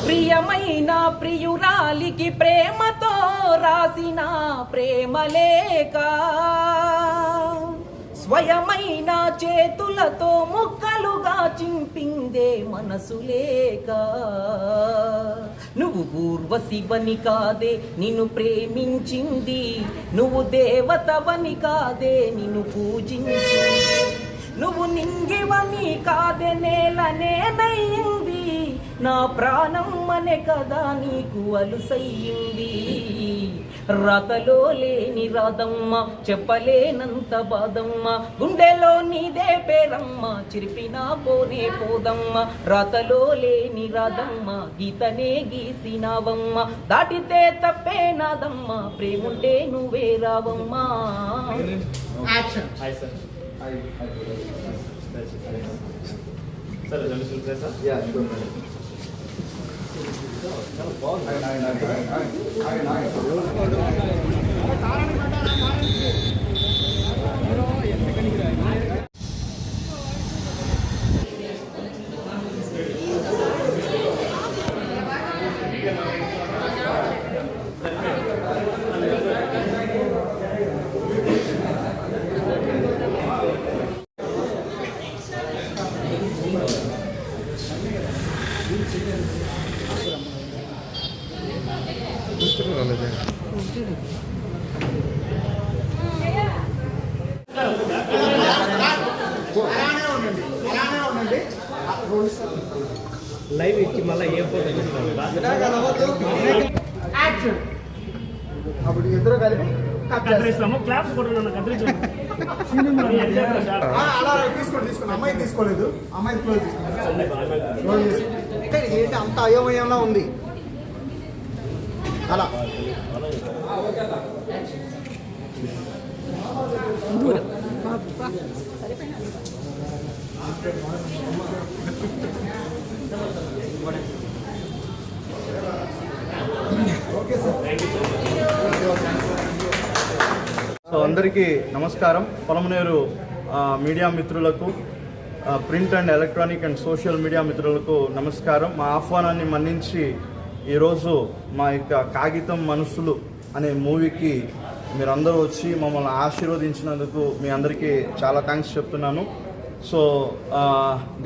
ప్రియమైన ప్రియురాలికి ప్రేమతో రాసిన ప్రేమలేక స్వయమైన చేతులతో ముక్కలుగా చింపిందే మనసు లేక నువ్వు పూర్వశివని కాదే నిన్ను ప్రేమించింది. నువ్వు దేవతవని కాదే నిన్ను పూజించింది. నువ్వు నింగివని కాదే నేల నేనయ్యింది నా ప్రాణం అనే కదా నీకు అలుసయ్యింది. రాతలో లేని రాదమ్మ చెప్పలేనంత బాదమ్మ గుండెలో నీదే పేరమ్మ చిరిపినా పోనే పోదమ్మ. రాతలో లేని రాదమ్మ గీతనే గీసినావమ్మ. దాటితే తప్పే నాదమ్మ ప్రేముంటే నువ్వే రావమ్మా. సార్ సార్ జల్దీ చూసారా సార్ Yeah, sure, madam. ఆయన, ఆయన, ఆయన, ఆయన, ఆయన, ఆయన. అలానే ఉండండి అలానే ఉండండి లైవ్ ఇచ్చి మళ్ళీ ఏ ఫోటో అప్పుడు ఇద్దరు కలిపి. కత్తిరిస్తాము క్లాప్స్ కూడా నన్ను కత్తిరించు ఆ, అలా తీసుకోండి తీసుకోండి. అమ్మాయి తీసుకోలేదు. అమ్మాయి క్లోజ్ అంటే ఏంటి అంత అయోమయంలో ఉంది? అలా. సో అందరికీ నమస్కారం. పొలమనేరు మీడియా మిత్రులకు print and electronic and social media మిత్రులకు నమస్కారం. మా ఆహ్వానాన్ని మన్నించి ఈరోజు మా యొక్క కాగితం మనసులు అనే మూవీకి మీరందరూ వచ్చి మమ్మల్ని ఆశీర్వదించినందుకు మీ అందరికీ చాలా థ్యాంక్స్ చెప్తున్నాను. సో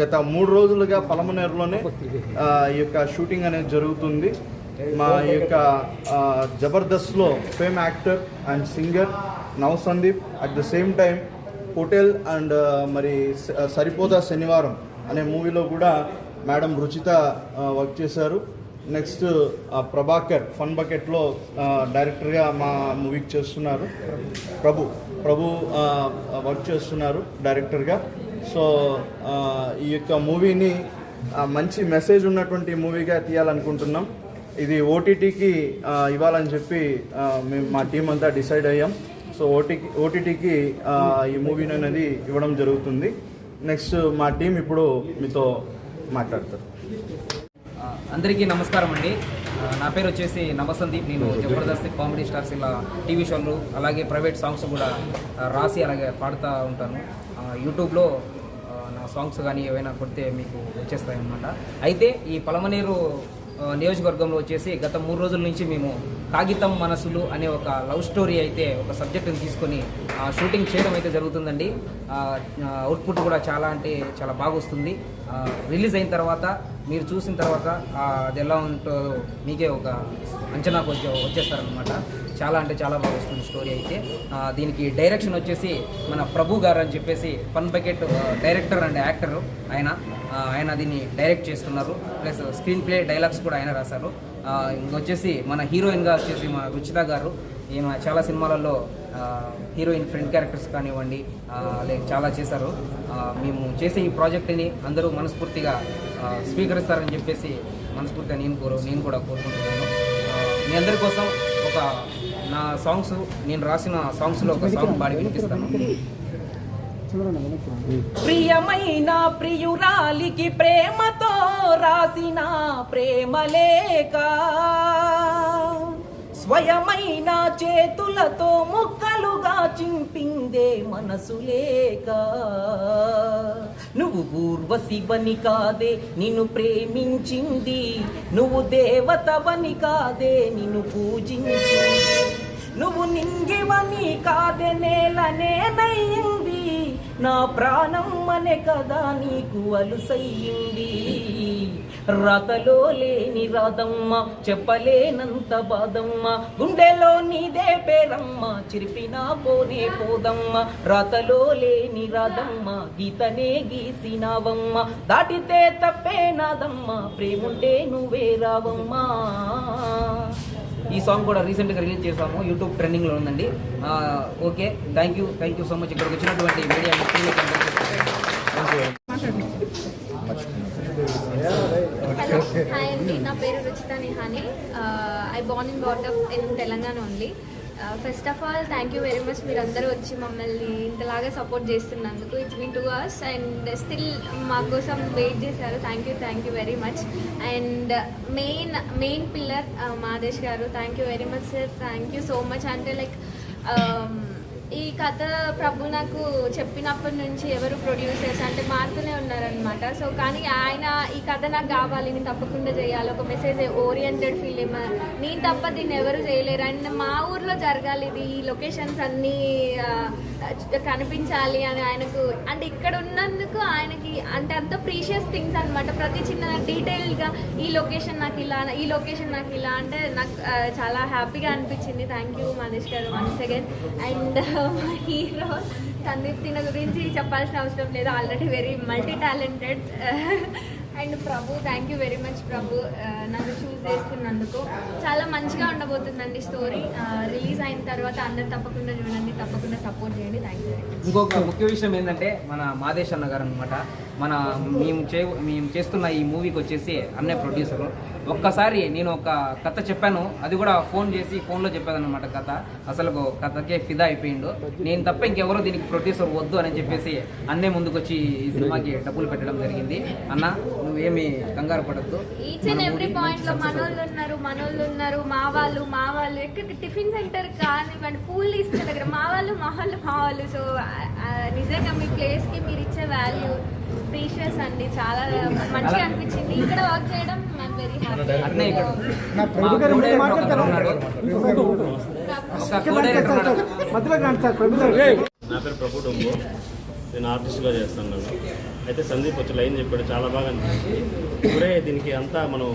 గత మూడు రోజులుగా పలమనేరులోనే ఈ యొక్క షూటింగ్ అనేది జరుగుతుంది. మా యొక్క జబర్దస్త్లో fame actor and singer Nav Sandeep at the same time hotel and మరి స- సరిపోదా శనివారం అనే మూవీలో కూడా మేడం రుచిత వర్క్ చేశారు. నెక్స్ట్ ప్రభాకర్ ఫన్ బకెట్లో డైరెక్టర్గా మా మూవీకి చేస్తున్నారు. ప్రభు ప్రభు వర్క్ చేస్తున్నారు డైరెక్టర్గా. సో ఈ యొక్క మూవీని మంచి మెసేజ్ ఉన్నటువంటి మూవీగా తీయాలనుకుంటున్నాం. ఇది ఓటీటీకి ఇవ్వాలని చెప్పి మేము మా టీం అంతా డిసైడ్ అయ్యాం. సో ఓటీకి ఓటీటీకి ఈ మూవీని అనేది ఇవ్వడం జరుగుతుంది. నెక్స్ట్ మా టీం ఇప్పుడు మీతో మాట్లాడతారు. అందరికీ నమస్కారం అండి. నా పేరు వచ్చేసి నవసందీప్. నేను జబర్దస్త్ కామెడీ స్టార్స్ ఇలా టీవీ షోలు అలాగే ప్రైవేట్ సాంగ్స్ కూడా రాసి అలాగే పాడుతూ ఉంటాను. యూట్యూబ్లో నా సాంగ్స్ కానీ ఏవైనా కొడితే మీకు వచ్చేస్తాయి అన్నమాట అయితే ఈ పలమనేరు నియోజకవర్గంలో వచ్చేసి గత మూడు రోజుల నుంచి మేము కాగితం మనసులు అనే ఒక లవ్ స్టోరీ అయితే ఒక సబ్జెక్టుని తీసుకొని షూటింగ్ చేయడం అయితే జరుగుతుందండి. అవుట్పుట్ కూడా చాలా అంటే చాలా బాగా వస్తుంది. రిలీజ్ అయిన తర్వాత మీరు చూసిన తర్వాత అది ఎలా ఉంటుందో మీకే ఒక అంచనాకు వచ్చే వచ్చేస్తారనమాట చాలా అంటే చాలా బాగా వస్తుంది స్టోరీ అయితే. దీనికి డైరెక్షన్ వచ్చేసి మన ప్రభు గారు అని చెప్పేసి fun bucket director and actor ఆయన. ఆయన దీన్ని డైరెక్ట్ చేస్తున్నారు. ప్లస్ స్క్రీన్ ప్లే డైలాగ్స్ కూడా ఆయన రాశారు. ఇంకొచ్చేసి మన హీరోయిన్గా వచ్చేసి మన రుచిత గారు. ఈమె చాలా సినిమాలలో హీరోయిన్ ఫ్రెండ్ క్యారెక్టర్స్ కానివ్వండి లేక చాలా చేశారు. మేము చేసే ఈ ప్రాజెక్ట్ని అందరూ మనస్ఫూర్తిగా స్వీకరిస్తారని చెప్పేసి మనస్ఫూర్తిగా నేను కోరు నేను కూడా కోరుకుంటున్నాను. మీ అందరి కోసం ఒక నా సాంగ్స్ నేను రాసిన సాంగ్స్లో ఒక సాంగ్ పాడి వినిపిస్తాను. ప్రియమైన ప్రియురాలికి ప్రేమతో రాసిన ప్రేమలేక స్వయమైన చేతులతో ముక్కలుగా చింపిందే మనసు లేక నువ్వు ఊర్వశివని కాదే నిన్ను ప్రేమించింది. నువ్వు దేవతవని కాదే నిన్ను పూజించింది. నువ్వు నింగివని కాదే నేలనే నేనయ్యింది నా ప్రాణం అనే కదా నీకు అలుసయ్యింది. రాతలో లేని రాదమ్మ చెప్పలేనంత బాధమ్మ. గుండెలో నీదే పేరమ్మ చిరిపినా పోనే పోదమ్మ. రాతలో లేని రాదమ్మ గీతనే గీసినావమ్మ. దాటితే తప్పే నాదమ్మ ప్రేముంటే నువ్వే రావమ్మా. ఈ సాంగ్ కూడా రీసెంట్గా రిలీజ్ చేసాము యూట్యూబ్ ట్రెండింగ్లో ఉందండి. Okay. Thank you thank you so much ఇక్కడికి వచ్చినటువంటి మీడియా హలో హాయ్ అండి. నా పేరు Ruchitha Nihani I born in బాటప్ in Telangana only first of all thank you very much మీరందరూ వచ్చి మమ్మల్ని ఇంతలాగా సపోర్ట్ చేస్తున్నందుకు. It's mean two hours and still మా కోసం వెయిట్ చేశారు thank you thank you very much and main main pillar Madesh గారు thank you very much sir thank you so much అంటే లైక్ ఈ కథ ప్రభు నాకు చెప్పినప్పటి నుంచి ఎవరు ప్రొడ్యూసర్స్ అంటే మారుతూనే ఉన్నారనమాట సో కానీ ఆయన ఈ కథ నాకు కావాలి నేను తప్పకుండా చేయాలి. ఒక మెసేజ్ ఓరియంటెడ్ ఫిలిం నేను తప్ప దీన్ని ఎవరు చేయలేరు. అండ్ మా ఊర్లో జరగాలి ఇది ఈ లొకేషన్స్ అన్నీ కనిపించాలి అని ఆయనకు అంటే ఇక్కడ ఉన్నందుకు ఆయనకి అంటే అంత ప్రీషియస్ థింగ్స్ అనమాట ప్రతి చిన్న డీటెయిల్గా ఈ లొకేషన్ నాకు ఇలా ఈ లొకేషన్ నాకు ఇలా అంటే నాకు చాలా హ్యాపీగా అనిపించింది. థ్యాంక్ యూ మనీష్ గారు వన్స్ అగైన్ అండ్ మా హీరో సందీప్ తిన గురించి చెప్పాల్సిన అవసరం లేదు. Already very multi talented and Prabhu thank you very much Prabhu. నన్ను చూస్ చేసుకున్నందుకు చాలా మంచిగా ఉండబోతుందండి స్టోరీ రిలీజ్ అయిన తర్వాత అందరు తప్పకుండా చూడండి తప్పకుండా సపోర్ట్ చేయండి. థ్యాంక్ యూ ఇంకొక ముఖ్య విషయం ఏంటంటే మన మాదేశ్ అన్న గారు అనమాట మన మేము చే మేము చేస్తున్న ఈ మూవీకి వచ్చేసి అన్నయ్య ప్రొడ్యూసరు ఒక్కసారి నేను ఒక కథ చెప్పాను. అది కూడా ఫోన్ చేసి ఫోన్లో చెప్పాను అనమాట కథ. అసలు కథకే ఫిదా అయిపోయిండు. నేను తప్ప ఇంకెవరో దీనికి ప్రొడ్యూసర్ వద్దు అని చెప్పేసి అన్నే ముందుకొచ్చి ఈ సినిమాకి డబ్బులు పెట్టడం జరిగింది. అన్న నువ్వేమి కంగారు పడద్దు. ఈచ్ అండ్ ఎవ్రీ పాయింట్లో మనోళ్ళు ఉన్నారు మనోళ్ళు ఉన్నారు మా వాళ్ళు మా వాళ్ళు. టిఫిన్ సెంటర్ కానివ్వండి పూలు తీసుకునే దగ్గర మా వాళ్ళు మా వాళ్ళు మా వాళ్ళు. సో నిజంగా మీ ప్లేస్కి మీరు ఇచ్చే వాల్యూ ప్రీషియస్ అండి చాలా మంచిగా అనిపించింది. ఇక్కడ వర్క్ చేయడం వెరీ నా పేరు ప్రభు డొంబో నేను ఆర్టిస్ట్గా చేస్తున్నాను అయితే సందీప్ వచ్చి లైన్ చెప్పాడు చాలా బాగా అనిపించింది. ఇప్పుడే దీనికి అంతా మనం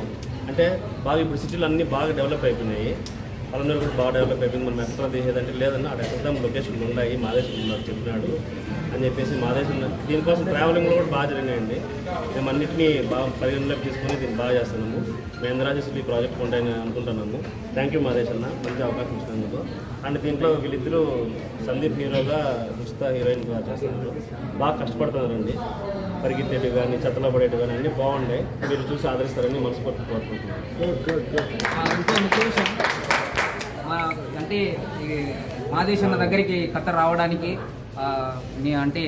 అంటే బాగా ఇప్పుడు సిటీలు అన్నీ బాగా డెవలప్ అయిపోయినాయి. పలందరూ కూడా బాగా డెవలప్ అయిపోయింది. మనం ఎక్కడ తీసేదంటే లేదన్న అక్కడ ఎక్కడ లొకేషన్లు ఉన్నాయి మాదేశం ఉన్నారు చెప్పినాడు. అని చెప్పేసి మాదేశం దీనికోసం ట్రావెలింగ్ కూడా బాగా జరిగినాయండి. మేము అన్నింటినీ బాగా పరిగణలోకి తీసుకొని దీన్ని బాగా చేస్తున్నాము. మేము అందరాజేసి ఈ ప్రాజెక్ట్ ఉంటాయని అనుకుంటున్నాము. థ్యాంక్ యూ మాదేశ్ అన్న మంచి అవకాశం ఇచ్చినందుకు. అండ్ దీంట్లో వీళ్ళిద్దరూ సందీప్ హీరోగా రుచిత హీరోయిన్గా చేస్తున్నారు. బాగా కష్టపడుతున్నారండి. పరిగెత్తేటి కానీ చెత్తలో పడేటివి కానీ అన్నీ బాగున్నాయి మీరు చూసి ఆదరిస్తారని మనస్ఫూర్తి కోరుకుంటున్నాను. ఆ, ఇంకో ముఖ్య విషయం మా అంటే ఈ మాదేశన్న దగ్గరికి కథ రావడానికి అంటే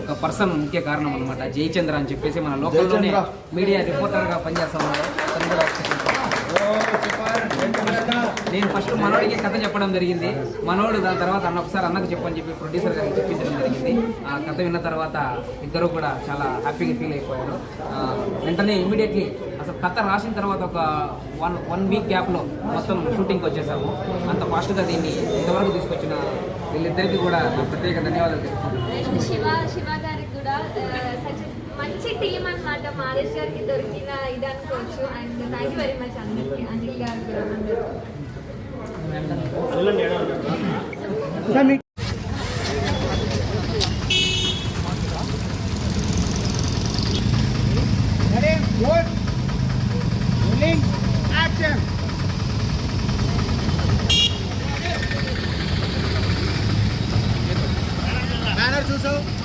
ఒక పర్సన్ ముఖ్య కారణం అనమాట జయచంద్ర అని చెప్పేసి మన లోకల్లోనే మీడియా రిపోర్టర్గా పనిచేస్తా నేను ఫస్ట్ మనోడికి కథ చెప్పడం జరిగింది. మనోడు దాని తర్వాత అన్న ఒకసారి అన్నకు చెప్పని చెప్పి ప్రొడ్యూసర్ గారికి చెప్పించడం జరిగింది. ఆ కథ విన్న తర్వాత ఇద్దరు కూడా చాలా హ్యాపీగా ఫీల్ అయిపోయారు. వెంటనే ఇమీడియట్లీ కథ రాసిన తర్వాత ఒక వన్ వన్ వీక్ గ్యాప్లో మొత్తం షూటింగ్కి వచ్చేసాము. అంత ఫాస్ట్గా దీన్ని ఇంతవరకు తీసుకొచ్చిన వీళ్ళిద్దరికీ కూడా నా ప్రత్యేక ధన్యవాదాలు తెలుపుకుంటున్నాను. అండ్ శివ శివ గారికి కూడా సచ్ మంచి టీం అన్నమాట. మాదేశ్ గారికి దొరికిన ఇది అనుకోవచ్చు. And thank you very much అందరికి. అనిల్ గారు కూడా అందరికీ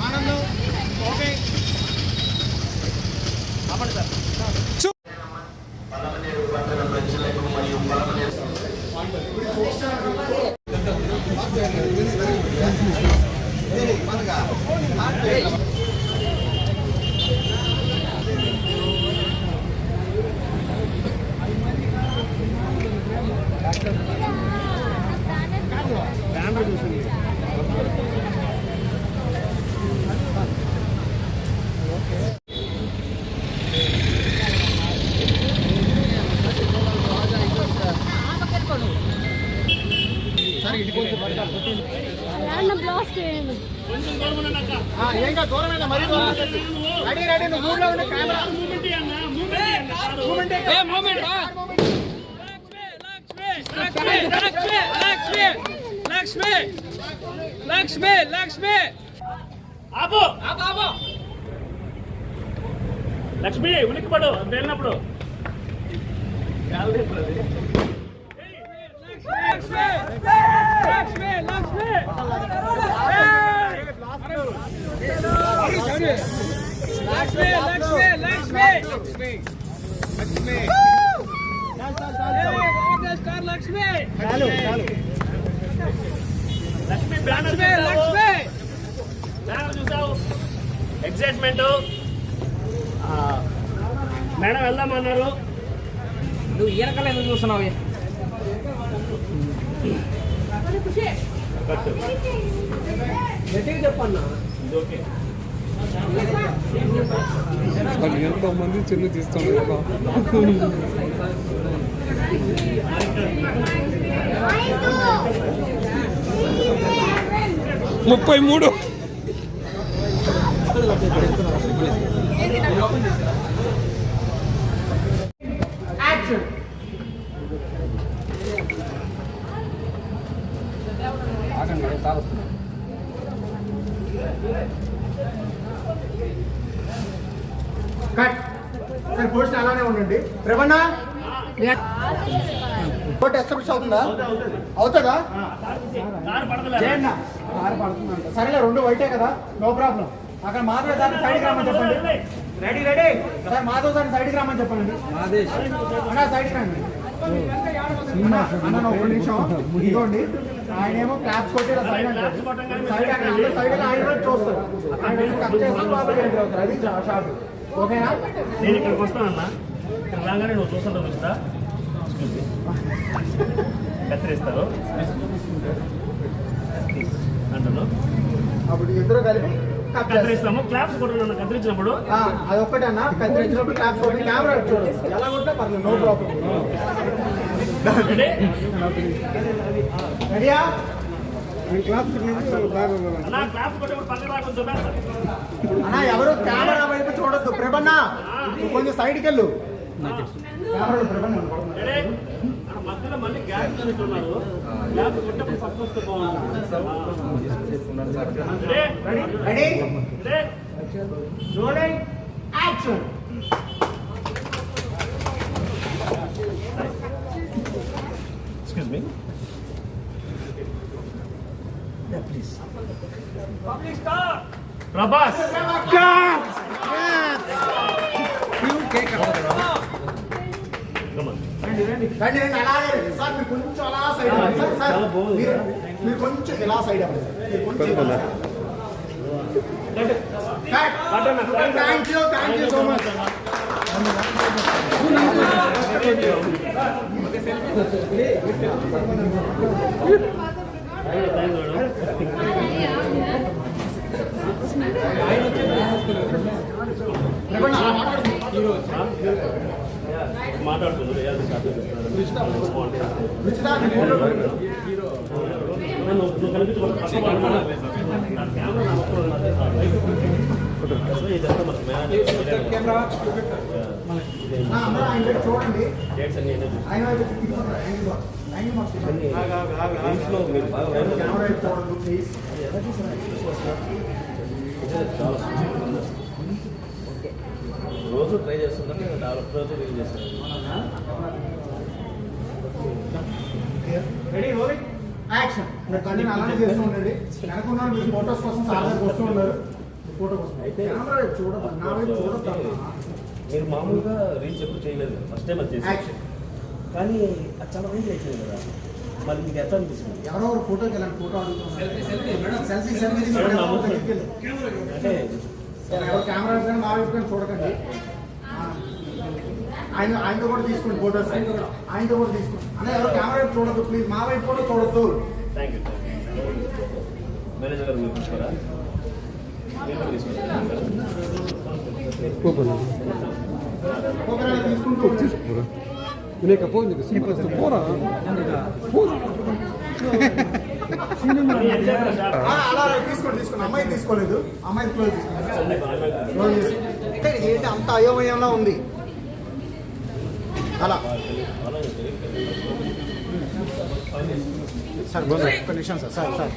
రెడీ రెడీ నువ్వు ఊళ్ళో ఉండే కెమెరా లక్ష్మి లక్ష్మి లక్ష్మి ఆపు లక్ష్మి ఉలిక్కిపడు వెళ్ళినప్పుడు లక్ష్మి లక్ష్మి లక్ష్మి లక్ష్మి లక్ష్మి లక్ష్మి స్టార్ లక్ష్మి చాలు చాలు లక్ష్మి బ్యానర్ లక్ష్మి లక్ష్మి బ్యానర్ చూసావు ఎగ్జైట్మెంట్ మేడం వెళ్దామన్నారు. నువ్వు ఈరకలు ఎందుకు చూస్తున్నావు? ఇది ఓకే. ఎంతో మంది చిన్న తీస్తున్నారు ముప్పై మూడు యాక్షన్ ఆగండి సార్ వస్తుంది కట్ సరే ఉండండి రేవన్నా ఫోటో ఎస్టాబ్లిష్ అవుతుందా? అవుతుందా? చేయండి పడుతుందంట సరేలే రెండు వైటే కదా. No problem. అక్కడ మాధవ్ సార్ సైడ్కి రమ్మని చెప్పండి. Ready ready. Sir Madhav sir సైడ్కి రమ్మని చెప్పండి. అన్నా సైడ్కి రండి. అన్న ఒక్క నిమిషం. ఇదిగోండి. ఆయన ఏమో క్లాప్స్ కొట్టి సైడ్ సైడ్ అక్కడ సైడ్ ఆయన చూస్తారు. ఆయన కట్ చేసి అది షార్ట్ ఓకేనా నేను ఇక్కడికి వస్తానన్నా. ఇక్కడ రాగానే నువ్వు చూస్తా కత్తిరిస్తారు అంటున్నావు. అప్పుడు ఇద్దరు కలిపి కత్తిరిస్తాము. క్లాప్స్ నన్ను కత్తిరించినప్పుడు. కత్తిరించినప్పుడు క్లాప్స్ కొట్టి కెమెరా చూడండి ఎలా కొట్టినా పర్లేదు నో ప్రాబ్లం రెడీ? రెడీయా అన్నా ఎవరు కెమెరా వైపు చూడొద్దు. ప్రభన్న కొంచెం సైడ్కి వెళ్ళు. కెమెరా ప్రభన్న రెడీ? అక్కడ మధ్యలో మళ్ళీ గ్యాప్ ఉన్నారు రండి రండి అలాగే. సార్ మీరు కొంచెం అలా సైడ్ అవ్వండి. సార్ సార్ మీరు మీరు కొంచెం ఇలా సైడ్ అవ్వండి సార్. మీరు కొంచెం ఇలా సైడ్ అవ్వండి. Thank you thank you so much ప్రభన్న అలా మాట్లాడుతుంది మాట్లాడుతున్నారు కెమెరా చూడండి అన్ని ఏంటో చూసి. ఆయన వైపు తిప్పుకోండి. Angle box. యాంగిల్ బాక్స్ తిప్పండి. దీంట్లో మీరు బాగా కెమెరా రోజు ట్రై చేస్తుంటే డెవలప్ రోజు రీల్ చేస్తాను. రెడీ యాక్షన్ మీరు కంటిన్యూ అలానే చేస్తూ ఉండండి. వెనకున్నారు మీరు ఫోటోస్ కోసం చాలా దగ్గర వస్తూ ఉన్నారు. ఫోటో కోసం. అయితే కెమెరా చూడదు నా వైపు చూడదు మీరు మామూలుగా రీల్స్ ఎప్పుడు చేయలేదు. ఫస్ట్ టైం అది చేసి యాక్షన్ కానీ అది చాలా రీల్ అయిపోయింది కదా. మళ్ళీ మీకు ఎట్లా అనిపిస్తుంది? ఎవరో ఒక ఫోటోకి వెళ్ళండి ఫోటో అడుగుతున్నారు సెల్ఫీ సెల్ఫీ. అంటే ఎవరు కెమెరా చూడకండి. ఆయన ఆయనతో కూడా తీసుకోండి ఫోటోస్. ఆయనతో కూడా తీసుకోండి. అన్న ఎవరు కెమెరా వైపు చూడద్దు ప్లీజ్. మా వైపు కూడా చూడొద్దు. థ్యాంక్ యూ మేనేజర్ గారు మీరు తీసుకోరా మీరు కూడా తీసుకోరా ఒకవేళ తీసుకుంటూ వినేక ఫోన్ పోరా. అలా తీసుకోండి తీసుకోండి. అమ్మాయి తీసుకోలేదు. అమ్మాయి క్లోజ్ తీసుకోండి ఏంటి అంత అయోమయంలో ఉంది? అలా. సార్ ఒక్క నిమిషం సార్ సార్ సార్.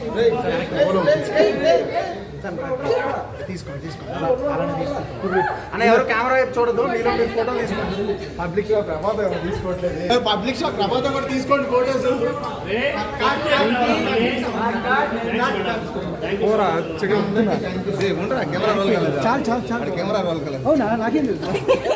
తీసుకోండి తీసుకోండి. అలా అలానే తీసుకోండి. అన్న ఎవరు కెమెరా వైపు చూడదు మీరు మీరు ఫోటో తీసుకోండి. పబ్లిక్ షో ప్రభాతం ఎవరు తీసుకోవట్లేదు. పబ్లిక్ షో ప్రభాతం కూడా తీసుకోండి ఫోటోస్. చికెన్ చాలు చాలు చాలు. కెమెరా రోల్ అవునా నాకేం తెలుసు?